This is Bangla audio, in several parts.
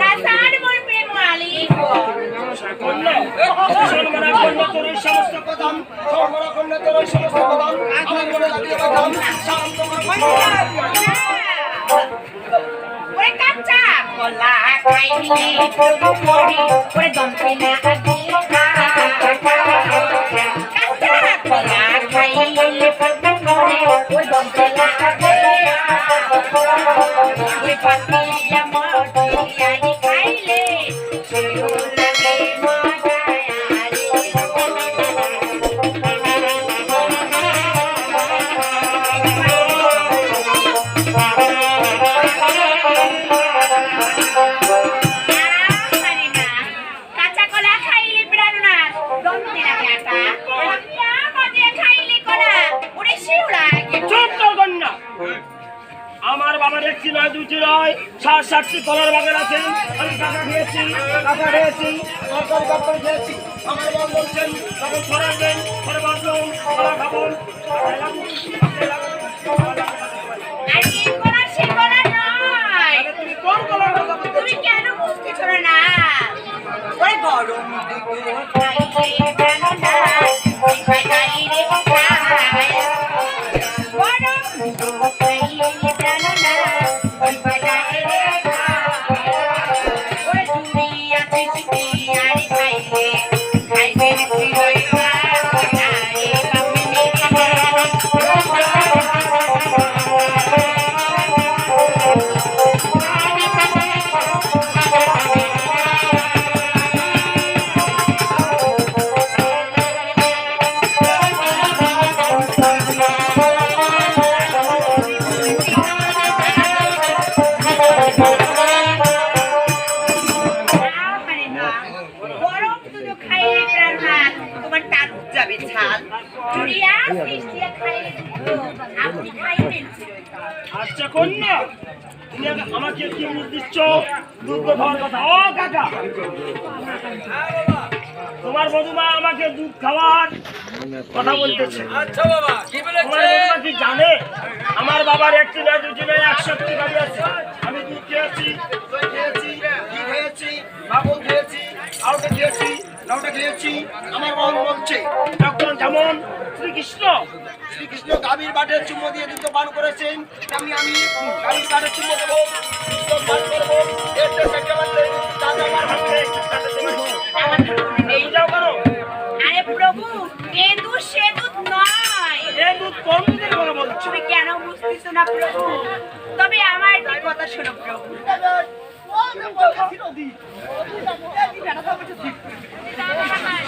না সার মোর প্রেম মালিক কন্যা সর্বরা কন্যা তোর সমস্ত কথা কন্যা তোর এই সমস্ত কথা মনে বাঁধাম শান্ত ওরে কাঁচা কলা খাইলে পড়ি ওরে দমকে না আগে কাঁচা কলা সাত সাতটি কলার বাগান আছে আমি টাকা খেয়েছি টাকা খেয়েছি সরকারি তরকারি খেয়েছি আমার বলছেন তখন সরাবেন সরে বাঁধবেন কলা আছে আচ্ছা কন্যা তুমি আমাকে কি নির্দিষ্ট দুধ খাওয়ার কথা ও কাকা। তোমার বধুমা আমাকে দুধ খাওয়ার কথা বলতেছে। আচ্ছা বাবা কি বলেছে? কি জানে? আমার বাবার একটি নয় দুটি নয় একশোটি গাড়ি আছে। আমি দুধ খেয়েছি ঘি খেয়েছি বাবন খেয়েছি আউটে খেয়েছি খেয়েছি আমার মন বলছে তখন যেমন শ্রীকৃষ্ণ শ্রীকৃষ্ণ গাভীর বাটে চুম্ব দিয়ে দুধ পান করেছেন আমি আমি গাভীর বাটে চুম্ব দেবো পান করব আরে প্রভু এ দুধ সে দুধ নয়। এই দুধ কোন কথা বলছো? তুমি কেন বুঝতেছো না প্রভু? তবে আমার একটি কথা শোনো প্রভু।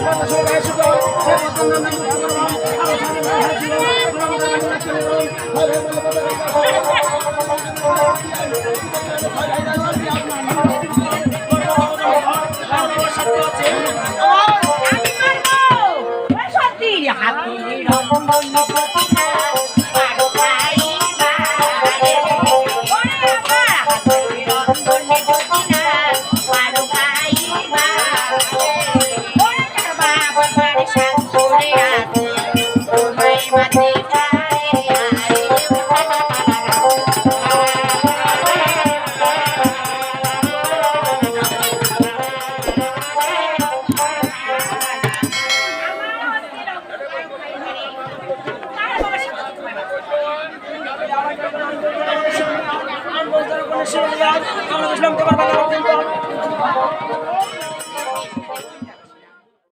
মারবো। সত্যি। হাতে। রকম ইসলামকে